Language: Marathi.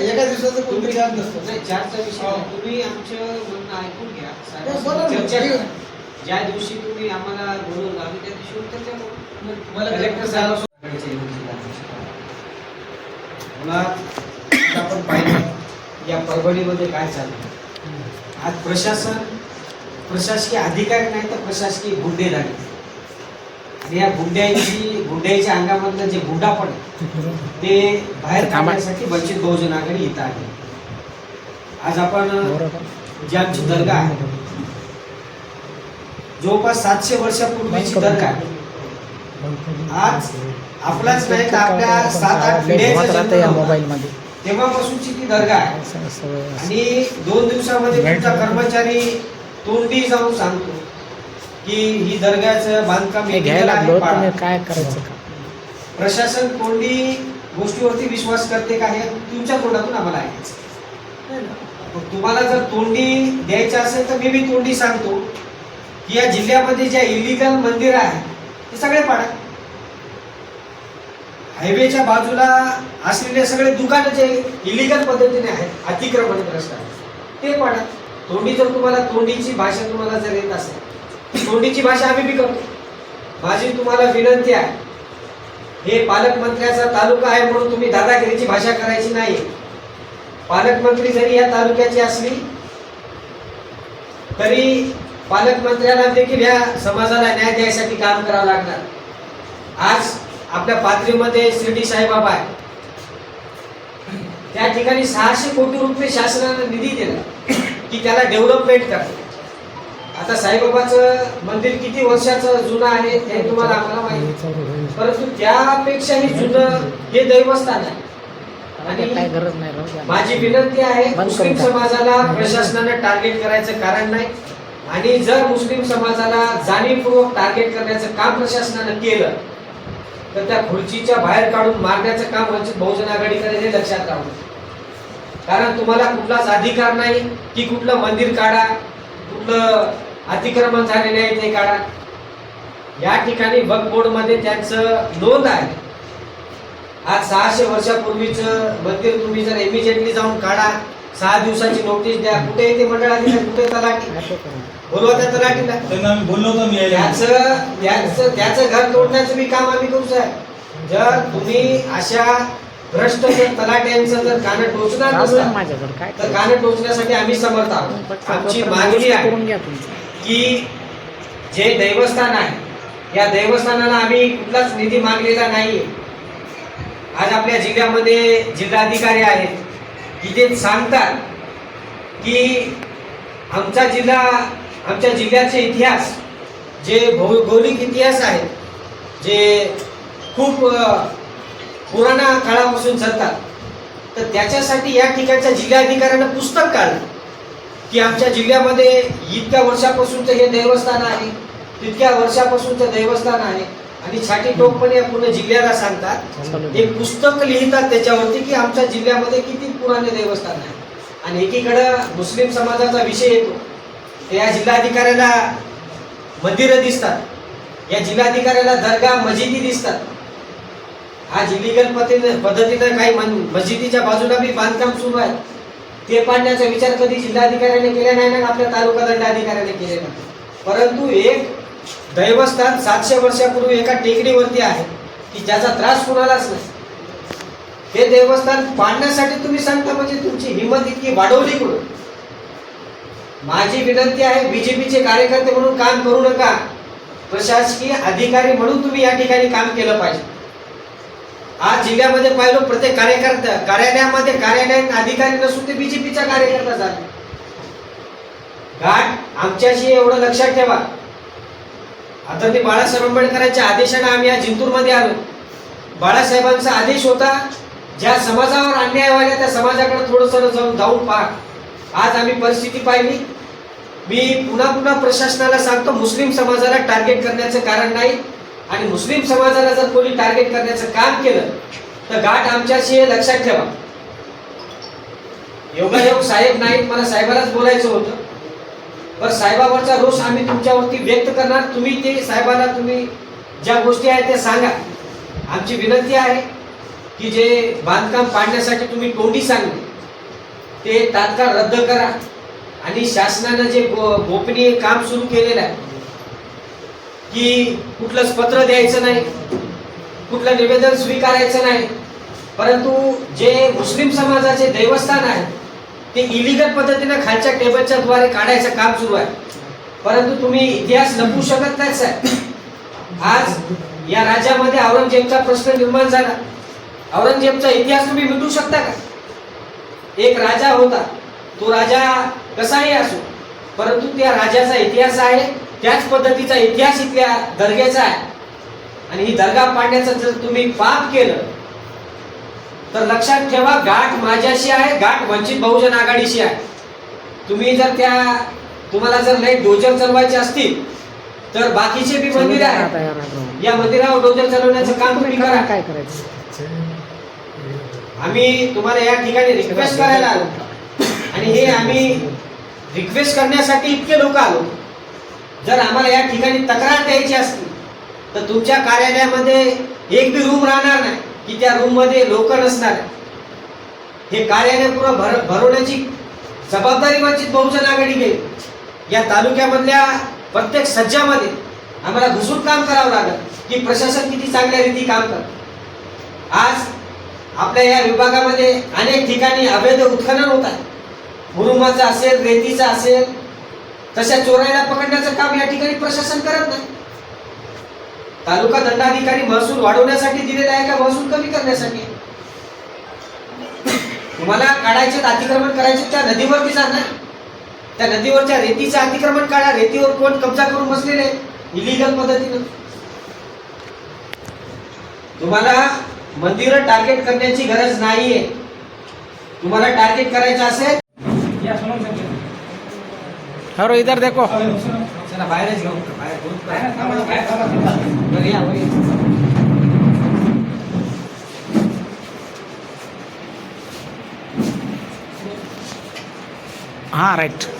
एका दिवसाचं कोणतं चार नसतं नाही चारचा विषय हो. नाही. तुम्ही आमचं म्हणणं ऐकून घ्या बोला ना. चर्चा ठीक करा. आहे. ज्या दिवशी तुम्ही आम्हाला बोलवलं आम्ही त्या दिवशी चर्चा करू मला कलेक्टर साहेबांकडे मुळात आपण पाहिलं या परभणीमध्ये काय चाललं आज प्रशासन प्रशासकीय अधिकारी नाही तर प्रशासकीय गुंडे झाले आणि या गुंड्यांची गुंड्याच्या अंगामधलं जे गुंडापण आहे, ते बाहेर काढण्यासाठी वंचित बहुजन आघाडी इथं आहे आज आपण जी आमची दर्गा आहे जवळपास सातशे वर्षापूर्वीची दर्गा आहे. आज आपलाच नाही तर आपल्या सात आठ पिढ्यांचा जन्म या नव्हता. मोबाईल मध्ये तेव्हापासूनची ती दर्गा आहे. आणि दोन दिवसामध्ये तुमचा कर्मचारी तोंडी जाऊन सांगतो. की ही दर्ग्याचं बांधकाम हे घ्यायला लागलो. तुम्ही काय करायचं? का प्रशासन तोंडी गोष्टीवरती विश्वास करते का हे तुमच्या तोंडातून आम्हाला ऐकायचं. तुम्हाला जर तोंडी द्यायचं असेल तर मी बी तोंडी सांगतो की या जिल्ह्यामध्ये ज्या इलिगल मंदिर आहे ते सगळे पाडा. हायवेच्या बाजूला असलेले सगळे दुकानं जे इलिगल पद्धतीने आहेत अतिक्रमणग्रस्त आहेत ते पाडा. तोंडी जर तुम्हाला तोंडीची भाषा तुम्हाला जर येत असेल तोंडीची भाषा आम्ही बी करतो माझी तुम्हाला विनंती आहे. हे पालकमंत्र्याचा तालुका आहे म्हणून तुम्ही दादागिरीची भाषा करायची नाही. पालकमंत्री जरी या तालुक्याची असली तरी पालकमंत्र्याला देखील या समाजाला न्याय द्यायसाठी काम करावं लागणार. आज आपल्या पाथरीमध्ये शिर्डी साईबाबा आहे. त्या ठिकाणी सहाशे कोटी रुपये शासनानं निधी दिला की त्याला डेव्हलपमेंट करतो आता साईबाबाचं मंदिर किती वर्षाचं जुनं आहे हे तुम्हाला आम्हाला माहिती परंतु त्यापेक्षाही जुनं हे दैवस्थान आहे द्या. माझी विनंती आहे मुस्लिम. समाजाला प्रशासनानं टार्गेट करायचं कारण नाही आणि जर मुस्लिम समाजाला जाणीवपूर्वक टार्गेट करण्याचं काम प्रशासनानं केलं तर त्या खुर्चीच्या बाहेर काढून मारण्याचं काम वंचित बहुजन आघाडी करेल हे लक्षात राहू. कारण तुम्हाला कुठलाच अधिकार नाही की कुठलं मंदिर काढा कुठलं अतिक्रमण झालेलं आहे ते काढा या ठिकाणी वक्फ बोर्डमध्ये त्यांचं नोंद आहे. आज सहाशे वर्षापूर्वीचं मंदिर तुम्ही जर इमिजिएटली जाऊन काढा सहा दिवसाची नोटीस द्या. कुठे येते मंडळाधिकारी कुठे तलाठी. बोलवा त्या तलाठीला. त्यांना आम्ही बोललो होतो मी. त्याचं त्याचं त्याचं घर तोडण्याचं बी काम आम्ही करू साहेब. जर तुम्ही अशा भ्रष्ट तलाट्यांचं जर कानं टोचणार नसता तर? कानं टोचण्यासाठी आम्ही समर्थ आहोत. आमची मागणी आहे. की जे दैवस्थान आहे या दैवस्थानाला आम्ही कुठलाच निधी मागलेला नाही आज आपल्या जिल्ह्यामध्ये जिल्हाधिकारी आहेत. की ते सांगतात की आमचा जिल्हा आमच्या जिल्ह्याचे इतिहास जे भौगोलिक इतिहास आहे जे खूप पुराणा काळापासून चालतात. तर त्याच्यासाठी या ठिकाणच्या जिल्हाधिकाऱ्यानं पुस्तक काढलं. की आमच्या जिल्ह्यामध्ये इतक्या वर्षापासूनचं हे देवस्थान आहे तितक्या वर्षापासूनचं देवस्थान आहे. आणि छाटी टोकपणे या पूर्ण जिल्ह्याला सांगतात. हे एक पुस्तक लिहितात त्याच्यावरती की आमच्या जिल्ह्यामध्ये किती पुराणे देवस्थान आहे. आणि एकीकडं मुस्लिम समाजाचा विषय येतो. या जिल्हाधिकाऱ्याला मंदिरं दिसतात. या जिल्हाधिकाऱ्याला दर्गा मशिदी दिसतात. आज इलिगल पद्धतीनं काही मन- मस्जिदीच्या बाजूला बी बांधकाम सुरू आहे. ते पाडण्याचा विचार कधी जिल्हाधिकाऱ्याने केला नाही ना आपल्या तालुका दंडाधिकाऱ्याने केले नाही परंतु एक दैवस्थान सातशे वर्षापूर्वी एका टेकडीवरती आहे की ज्याचा त्रास कुणालाच नाही. हे देवस्थान पाडण्यासाठी तुम्ही सांगता म्हणजे तुमची हिंमत इतकी वाढवली कुठं? माझी विनंती आहे बीजेपीचे कार्यकर्ते म्हणून काम करू नका. प्रशासकीय अधिकारी म्हणून तुम्ही या ठिकाणी काम केलं पाहिजे. आज जिल्ह्यामध्ये पाहिलं प्रत्येक कार्यकर्ता कार्यालयामध्ये कार्यालयीन अधिकारी नसून ते बीजेपीचा कार्यकर्ता झाला. घाट आमच्याशी एवढं लक्षात ठेवा. आता ते बाळासाहेब आंबेडकरांच्या आदेशाने आम्ही या जिंतूरमध्ये आलो. बाळासाहेबांचा आदेश होता ज्या समाजावर अन्याय व्हायला त्या समाजाकडे थोडंसं जाऊन जाऊन पहा. आज आम्ही परिस्थिती पाहिली. मी पुन्हा पुन्हा प्रशासनाला सांगतो मुस्लिम समाजाला टार्गेट करण्याचं कारण नाही. आणि मुस्लिम समाजाला जर कोणी टार्गेट करण्याचं काम केलं तर गाठ आमच्याशी हे लक्षात ठेवा. योगायोग साहेब नाहीत मला साहेबालाच बोलायचं होतं. पण साहेबावरचा रोष आम्ही तुमच्यावरती व्यक्त करणार. तुम्ही ते साहेबाला तुम्ही ज्या गोष्टी आहेत त्या सांगा. आमची विनंती आहे की जे बांधकाम पाडण्यासाठी तुम्ही तोंडी सांगली ते तात्काळ रद्द करा. आणि शासनानं जे गो- गोपनीय काम सुरू केलेलं आहे की कुठलंच पत्र द्यायचं नाही कुठलं निवेदन स्वीकारायचं नाही. परंतु जे मुस्लिम समाजाचे देवस्थान आहे ते इलिगल पद्धतीनं खालच्या टेबलच्या द्वारे काढायचं काम सुरू आहे. परंतु तुम्ही इतिहास लपवू शकत नाही साहेब. आज या राज्यामध्ये औरंगजेबचा प्रश्न निर्माण झाला. औरंगजेबचा इतिहास तुम्ही मिटू शकता का? एक राजा होता. तो राजा कसाही असो परंतु त्या राजाचा इतिहास आहे त्याच पद्धतीचा इतिहास इथल्या दर्ग्याचा आहे. आणि ही दर्गा पाडण्याचं जर तुम्ही पाप केलं तर लक्षात ठेवा गाठ माझ्याशी आहे गाठ वंचित बहुजन आघाडीशी आहे. तुम्ही जर त्या तुम्हाला जर लय डोजर चालवायचे असतील तर बाकीचे बी मंदिर आहे. या मंदिरावर डोजर चालवण्याचं काम तुम्ही करा. काय करायचं? आम्ही तुम्हाला या ठिकाणी रिक्वेस्ट करायला आलो. आणि हे आम्ही रिक्वेस्ट करण्यासाठी इतके लोक आलो. जर आम्हाला या ठिकाणी तक्रार द्यायची असली तर तुमच्या कार्यालयामध्ये एक बी रूम राहणार नाही की त्या रूममध्ये लोक नसणार हे कार्यालय पुरं भर भरवण्याची जबाबदारी वंचित बहुजन आघाडी घेईल. या तालुक्यामधल्या प्रत्येक सज्जामध्ये आम्हाला घुसून काम करावं लागेल की प्रशासन किती चांगल्या रीती काम करत. आज आपल्या या विभागामध्ये अनेक ठिकाणी अवैध उत्खनन होत आहे. मुरुमाचं असेल रेतीचं असेल तशा चोरायला पकडण्याचं काम या ठिकाणी प्रशासन करत नाही. तालुका दंडाधिकारी महसूल वाढवण्यासाठी दिलेला आहे का महसूल कमी करण्यासाठी? तुम्हाला काढायचे अतिक्रमण करायचे त्या नदीवरती जा ना त्या नदीवरच्या रेतीचं अतिक्रमण काढा. रेतीवर कोण कब्जा करून बसलेले इलिगल पद्धतीनं. तुम्हाला मंदिरं टार्गेट करण्याची गरज नाहीये. तुम्हाला टार्गेट करायचं असेल हरो इधर देखो। हाँ राइट